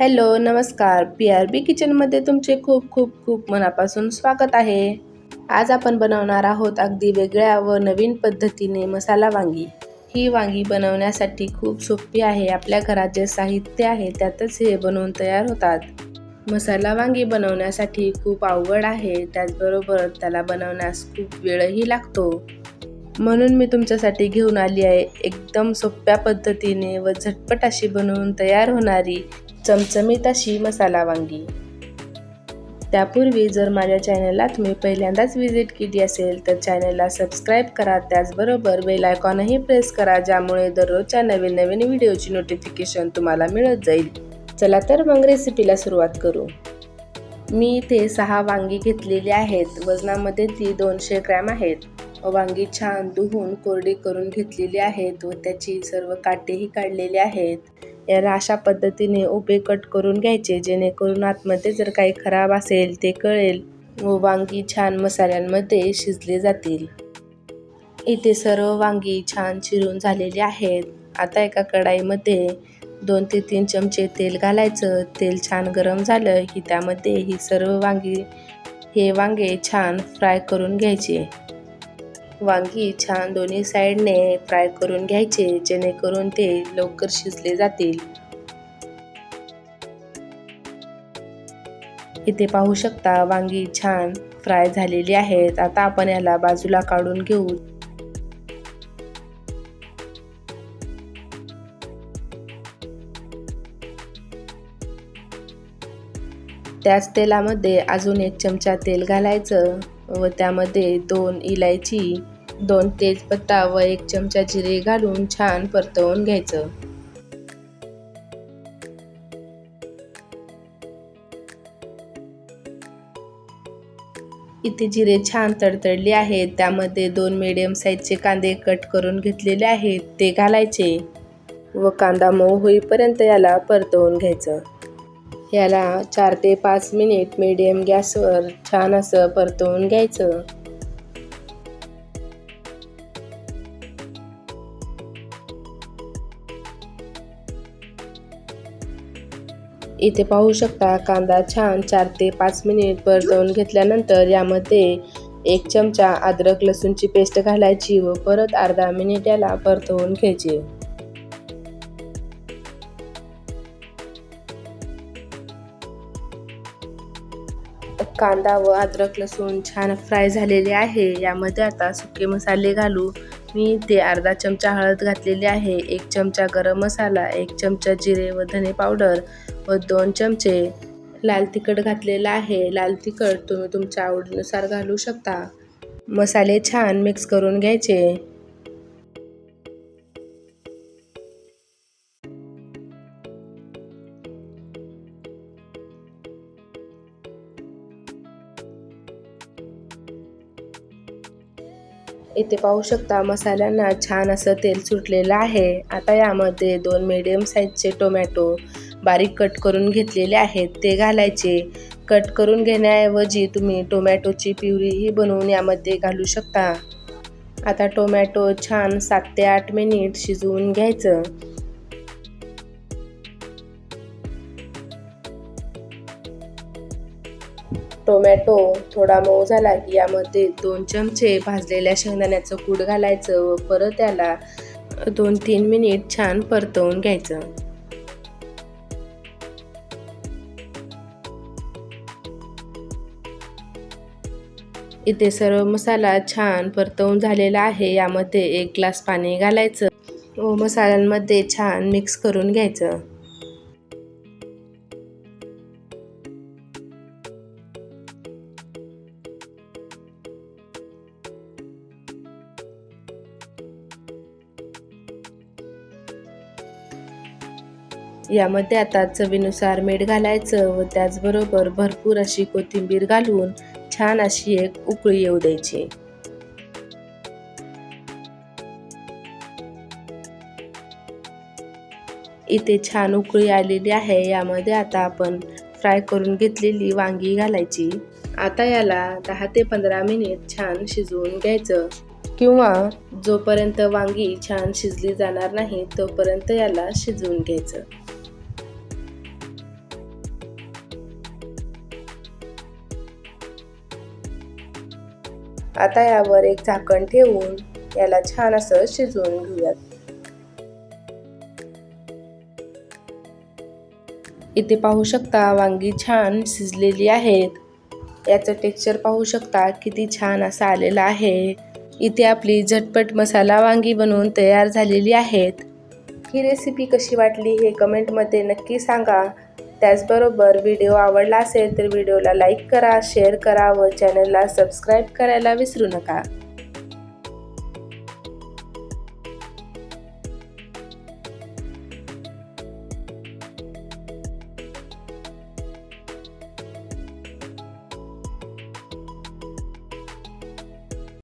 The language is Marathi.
हॅलो नमस्कार. पी आर बी किचनमध्ये तुमचे खूप खूप खूप मनापासून स्वागत आहे. आज आपण बनवणार आहोत अगदी वेगळ्या व नवीन पद्धतीने मसाला वांगी. ही वांगी बनवण्यासाठी खूप सोपी आहे. आपल्या घरात जे साहित्य आहे त्यातच हे बनवून तयार होतात. मसाला वांगी बनवण्यासाठी खूप अवघड आहे. त्याचबरोबर त्याला बनवण्यास खूप वेळही लागतो. म्हणून मी तुमच्यासाठी घेऊन आली आहे. एकदम सोप्या पद्धतीने व झटपट अशी बनवून तयार होणारी चमचमीत अशी मसाला वांगी. त्यापूर्वी जर माझ्या चॅनलला तुम्ही पहिल्यांदाच व्हिजिट केली असेल तर चॅनलला सबस्क्राईब करा. त्याचबरोबर बेल आयकॉनही प्रेस करा ज्यामुळे दररोजच्या नवीन नवीन व्हिडिओची नोटिफिकेशन तुम्हाला मिळत जाईल. चला तर मग रेसिपीला सुरुवात करू. मी इथे सहा वांगी घेतलेली आहेत. वजनामध्ये ती दोनशे ग्रॅम आहेत. वांगी छान धुवून कोरडी करून घेतलेली आहेत व त्याची सर्व काटेही काढलेली आहेत. याला अशा पद्धतीने उभे कट करून घ्यायचे जेणेकरून आतमध्ये जर काही खराब असेल ते कळेल व वांगी छान मसाल्यांमध्ये शिजले जातील. इथे सर्व वांगी छान चिरून झालेली आहेत. आता एका कढाईमध्ये दोन ते तीन चमचे तेल घालायचं. तेल छान गरम झालं की त्यामध्ये ही सर्व वांगी हे वांगे छान फ्राय करून घ्यायचे. वांगी छान दोन्ही साईडने फ्राय करून घ्यायचे जेणेकरून ते लवकर शिजले जातील. इथे पाहू शकता वांगी छान फ्राय झालेली आहेत. आता आपण याला बाजूला काढून घेऊ. त्याच तेलामध्ये अजून एक चमचा तेल घालायचं. व त्यामध्ये दोन इलायची दोन तेजपत्ता व एक चमचा जिरे घालून छान परतवून घ्यायचं. इथे जिरे छान तडतडले आहेत. त्यामध्ये दोन मिडियम साईजचे कांदे कट करून घेतलेले आहेत. ते घालायचे व कांदा मऊ होईपर्यंत याला परतवून घ्यायचं. याला चार ते पाच मिनिट मीडियम गॅसवर छान असं परतवून घ्यायचं. इथे पाहू शकता कांदा छान चार ते पाच मिनिट परतवून घेतल्यानंतर यामध्ये एक चमचा अद्रक लसूणची पेस्ट घालायची व परत अर्धा मिनिट याला परतवून घ्यायची. कांदा व अद्रक लसूण छान फ्राय झालेले आहे. यामध्ये आता सुके मसाले घालू. मी ते अर्धा चमचा हळद घातलेली आहे एक चमचा गरम मसाला एक चमचा जिरे व धने पावडर व दोन चमचे लाल तिखट घातलेलं आहे. लाल तिखट तुम्ही तुमच्या आवडीनुसार घालू शकता. मसाले छान मिक्स करून घ्यायचे. इथे पाहू शकता मसाल्यांना छान असं तेल सुटलेलं आहे. आता यामध्ये दोन मिडियम साईजचे टोमॅटो बारीक कट करून घेतलेले आहेत. ते घालायचे. कट करून घेण्याऐवजी तुम्ही टोमॅटोची प्युरीही बनवून यामध्ये घालू शकता. आता टोमॅटो छान सात ते आठ मिनिट शिजवून घ्यायचं. टोमॅटो थोडा मऊ झाला की यामध्ये दोन चमचे भाजलेल्या शेंगदाण्याचं कूट घालायचं व परत त्याला दोन तीन मिनिट छान परतवून घ्यायचं. इथे सर्व मसाला छान परतवून झालेला आहे. यामध्ये एक ग्लास पाणी घालायचं व मसाल्यांमध्ये छान मिक्स करून घ्यायचं. यामध्ये आता चवीनुसार मीठ घालायचं व त्याचबरोबर भरपूर अशी कोथिंबीर घालून छान अशी एक उकळी येऊ द्यायची. इथे छान उकळी आलेली आहे यामध्ये आता आपण फ्राय करून घेतलेली वांगी घालायची. आता याला दहा ते पंधरा मिनिट छान शिजवून घ्यायचं. किंवा जोपर्यंत वांगी छान शिजली जाणार नाही तोपर्यंत याला शिजवून घ्यायचं. आता यावर एक झाकण ठेवून याला छान असं शिजवून घेऊयात. इथे पाहू शकता वांगी छान शिजलेली आहेत. याचं टेक्स्चर पाहू शकता किती छान असं आलेलं आहे. इथे आपली झटपट मसाला वांगी बनवून तयार झालेली आहेत. ही रेसिपी कशी वाटली हे कमेंटमध्ये नक्की सांगा. त्याचबरोबर व्हिडिओ आवडला असेल तर व्हिडिओला लाईक करा शेअर करा व चॅनलला सबस्क्राईब करायला विसरू नका.